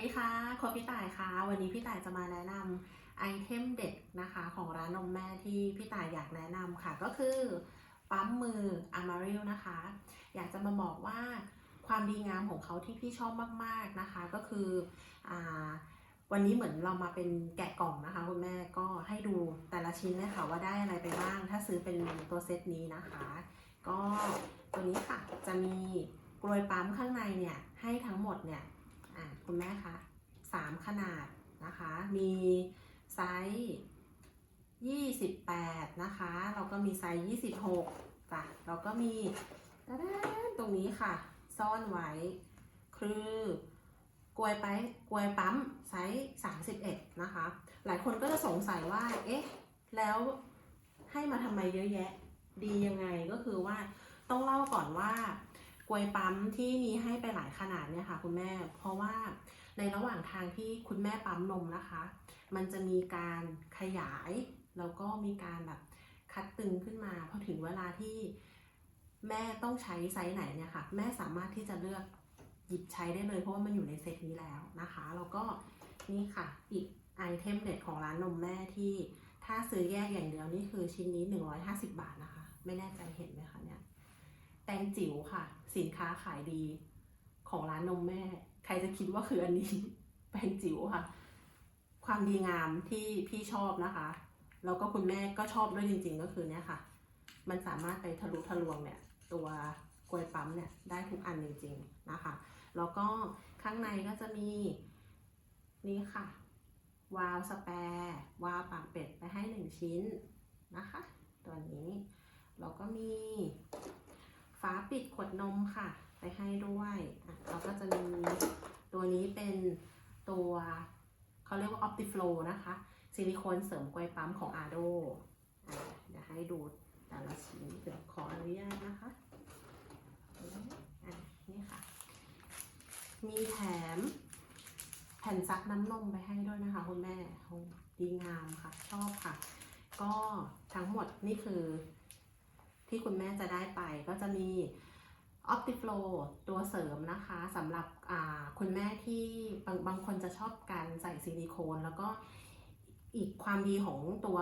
ดีค่ะโคชพี่ต่ายค่ะ วันนี้พี่ต่ายจะมาแนะนำไอเทมเด็ดนะคะของร้านนมแม่ที่พี่ต่ายอยากแนะนำค่ะ ก็คือปั๊มมือ a m a r i l นะคะ อยากจะมาบอกว่าความดีงามของเขาที่พี่ชอบมากๆนะคะ ก็คืออาวันนี้เหมือนเรามาเป็นแกะกล่องนะคะคุณแม่ก็ให้ดูแต่ละชิ้นเลยค่ะว่าได้อะไรไปบ้าง ถ้าซื้อเป็นตัวเซตนี้นะคะ ก็ตัวนี้ค่ะจะมีกลวยปั๊มข้างในเนี่ยให้ทั้งหมดเนี่ย คุณแม่คะสามขนาดนะคะ มีไซส์28นะคะ เราก็มีไซส์26จ้ะเราก็มีตะดานตรงนี้ค่ะ ซ่อนไว้ คือกลวยไปกลวยปั๊มไซส์31นะคะ หลายคนก็จะสงสัยว่า เอ๊ะ แล้วให้มาทำไมเยอะแยะ ดียังไงก็คือว่าต้องเล่าก่อนว่า กลวยปั๊มที่มีให้ไปหลายขนาดเนี่ยค่ะคุณแม่ เพราะว่าในระหว่างทางที่คุณแม่ปั๊มนมนะคะ มันจะมีการขยายแล้วก็มีการแบบคัดตึงขึ้นมาพอถึงเวลาที่แม่ต้องใช้ไซส์ไหนเนี่ยค่ะ แม่สามารถที่จะเลือกหยิบใช้ได้เลยเพราะว่ามันอยู่ในเซตนี้แล้วนะคะแล้วก็นี่ค่ะอีกไอเทมเด็ดของร้านนมแม่ที่ถ้าซื้อแยกอย่างเดียวนี่คือชิ้นนี้ 150 บาทนะคะ ไม่แน่ใจเห็นไหมคะเนี่ย ตงจิ๋วค่ะ สินค้าขายดีของร้านนมแม่ ใครจะคิดว่าคืออันนี้แตงจิ๋วค่ะ ความดีงามที่พี่ชอบนะคะ แล้วก็คุณแม่ก็ชอบด้วยจริง ๆ ก็คือเนี่ยค่ะ มันสามารถไปทะลุทะลวงเนี่ย ตัวกลวยปั๊มเนี่ยได้ทุกอันจริง ๆนะคะ แล้วก็ข้างในก็จะมีนี่ค่ะ วาล์วสแปร์วาล์วปากเป็ดไปให้หนึ่งชิ้นนะคะ ตัวนี้แล้วก็มี ฝาปิดขวดนมค่ะ ไปให้ด้วยอะแล้วก็จะมีตัวนี้เป็นตัวเขาเรียกว่า Optiflow นะคะ ซิลิโคนเสริมกลวยปั๊มของ Ardo อะเดี๋ยวให้ดูแต่ละชิ้นเดี๋ยวขออนุญาตนะคะอะนี่ค่ะ มีแถมแผ่นซักน้ำนมไปให้ด้วยนะคะคุณแม่ดีงามค่ะ ชอบค่ะ ก็ทั้งหมดนี่คือ ที่คุณแม่จะได้ไปก็จะมี Optiflow ตัวเสริมนะคะสำหรับคุณแม่ที่บางบางคนจะชอบการใส่ซิลิโคน แล้วก็อีกความดีของตัว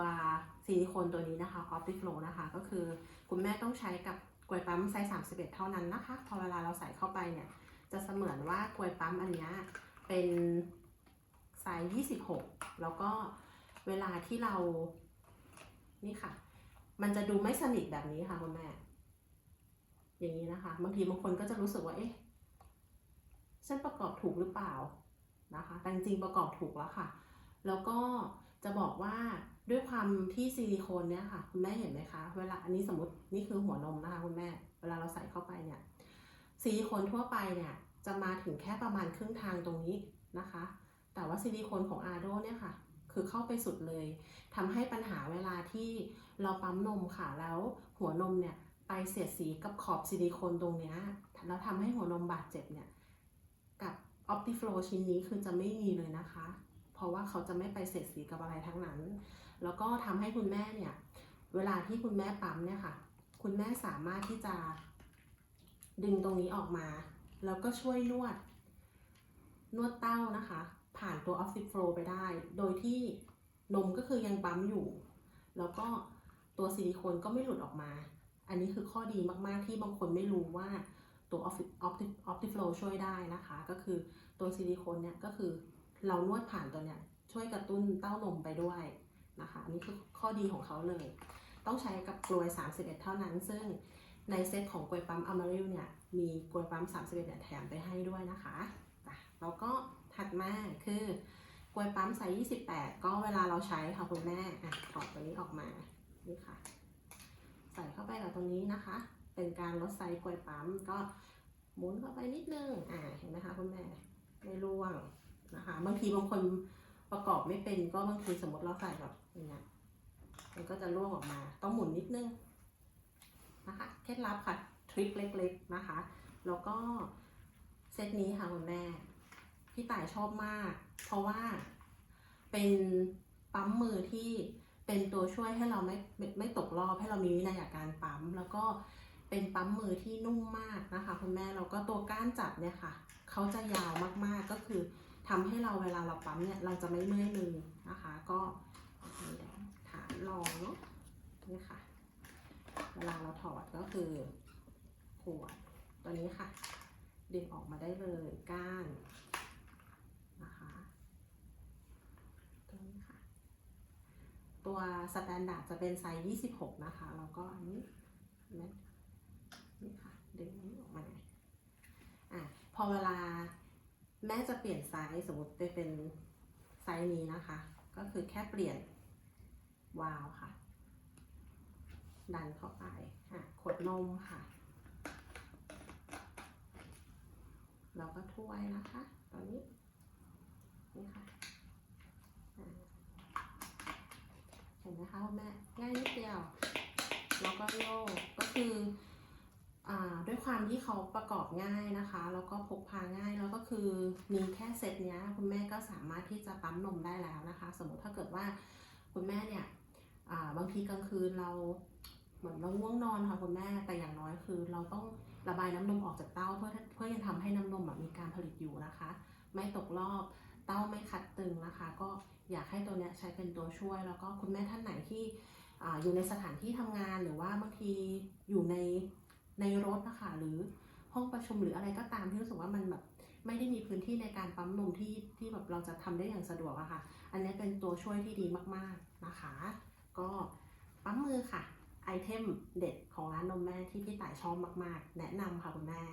ซิลิโคนตัวนี้นะคะ Optiflow นะคะ ก็คือคุณแม่ต้องใช้กับกลวยปั๊มไซส์31 เท่านั้นนะคะ พอเวลาเราใส่เข้าไปเนี่ย จะเสมือนว่ากลวยปั๊มอันเนี้ยเป็นไซส์26 แล้วก็เวลาที่เรานี่ค่ะ มันจะดูไม่สนิทแบบนี้ค่ะคุณแม่ อย่างนี้นะคะ บางทีบางคนก็จะรู้สึกว่า เอ๊ะ ฉันประกอบถูกหรือเปล่านะคะ แต่จริงประกอบถูกแล้วค่ะ แล้วก็จะบอกว่าด้วยความที่ซิลิโคนเนี่ยค่ะ คุณแม่เห็นไหมคะ เวลาอันนี้สมมตินี่คือหัวนมนะคะคุณแม่ เวลาเราใส่เข้าไปเนี่ยซิลิโคนทั่วไปเนี่ยจะมาถึงแค่ประมาณครึ่งทางตรงนี้นะคะ แต่ว่าซิลิโคนของอาโดเนี่ยค่ะ คือเข้าไปสุดเลยทำให้ปัญหาเวลาที่เราปั๊มนมค่ะแล้วหัวนมเนี่ยไปเสียดสีกับขอบซิลิโคนตรงเนี้ยแล้วทำให้หัวนมบาดเจ็บเนี่ยกับ Optiflow ชิ้นนี้คือจะไม่มีเลยนะคะ เพราะว่าเขาจะไม่ไปเสียดสีกับอะไรทั้งนั้น แล้วก็ทำให้คุณแม่เนี่ยเวลาที่คุณแม่ปั๊มเนี่ยค่ะ คุณแม่สามารถที่จะดึงตรงนี้ออกมา แล้วก็ช่วยนวด นวดเต้านะคะ ผ่านตัว Off Flow ไปได้ โดยที่นมก็คือยังปั๊มอยู่ แล้วก็ตัวซิลิโคนก็ไม่หลุดออกมา อันนี้คือข้อดีมากๆที่บางคนไม่รู้ว่าตัว Off Off Flow ช่วยได้นะคะ ก็คือตัวซิลิโคนเนี่ยก็คือเรานวดผ่านตัวเนี่ยช่วยกระตุ้นเต้านมไปด้วยนะคะอันนี้คือข้อดีของเขาเลย ต้องใช้กับกลวย 31 เท่านั้น ซึ่งในเซตของกลวยปั๊มอมาริลเนี่ยมีกลวยปั๊ม 31เนี่ยแถมไปให้ด้วยนะคะแล้วก็ถัดมาคือกลวยปั๊มไซส์28 ก็เวลาเราใช้ค่ะคุณแม่อะถอดตัวนี้ออกมา นี่ค่ะ ใส่เข้าไปกับตรงนี้นะคะ เป็นการลดไซส์กลวยปั๊มก็หมุนเข้าไปนิดนึง อ่า เห็นไหมคะคุณแม่ ไม่ร่วงนะคะ บางทีบางคนประกอบไม่เป็นก็บางทีสมมติเราใส่แบบอย่างเงี้ย มันก็จะร่วงออกมา ต้องหมุนนิดนึงนะคะ เคล็ดลับค่ะ ทริคเล็กๆนะคะ แล้วก็เซตนี้ค่ะคุณแม่ พี่ต่ายชอบมาก เพราะว่าเป็นปั๊มมือที่เป็นตัวช่วยให้เราไม่ไม่ตกรอบให้เรามีวินัยในการปั๊ม แล้วก็เป็นปั๊มมือที่นุ่มมากนะคะคุณแม่แล้วก็ตัวก้านจับเนี่ยค่ะเขาจะยาวมากๆก็คือทำให้เราเวลาเราปั๊มเนี่ยเราจะไม่เมื่อยมือนะคะ ก็ฐานรองเนาะนี่ค่ะ เวลาเราถอดก็คือขวดตัวนี้ค่ะ ดึงออกมาได้เลยก้านนะคะตัวนี้ค่ะ ตัว สแตนดาร์ดจะเป็นไซส์26 นะคะ แล้วก็อันนี้นี่ค่ะ ดึงนี้ออกมาอะพอเวลาแม่จะเปลี่ยนไซส์สมมติจะเป็นไซส์นี้นะคะ ก็คือแค่เปลี่ยนวาล์วค่ะ ดันเข้าไปอะขวดนมค่ะ แล้วก็ถ้วยนะคะ ตอนนี้ นี่ค่ะอ่าเห็ นไหมคะแม่ง่ายนิดเดียว แล้วก็โยกก็คืออด้วยความที่เขาประกอบง่ายนะคะ แล้วก็พกพาง่ายแล้วก็คือมีแค่เซตเนี้ยคุณแม่ก็สามารถที่จะปั๊มนมได้แล้วนะคะ สมมติถ้าเกิดว่าคุณแม่เนี่ยบางทีกลางคืนเราเหมือนเราง่วงนอนค่ะคุณแม่แต่อย่างน้อยคือ เราต้องระบายน้ำนมออกจากเต้าเพื่อเพื่อยังทำให้น้ำนมมีการผลิตอยู่นะคะ ไม่ตกรอบเต้าไม่คัดตึงนะคะ ก็ อยากให้ตัวเนี้ยใช้เป็นตัวช่วย แล้วก็คุณแม่ท่านไหนที่ออยู่ในสถานที่ทำงานหรือว่าบางทีอยู่ในในรถนะคะหรือห้องประชุมหรืออะไรก็ตามที่รู้สึกว่ามันแบบไม่ได้มีพื้นที่ในการปั๊มนมที่ที่แบบเราจะทำได้อย่างสะดวกอะค่ะ อันนี้เป็นตัวช่วยที่ดีมากๆนะคะ ก็ปั๊มมือค่ะไอเทมเด็ดของร้านนมแม่ที่พี่ต่ายชอบมากๆ แนะนำค่ะคุณแม่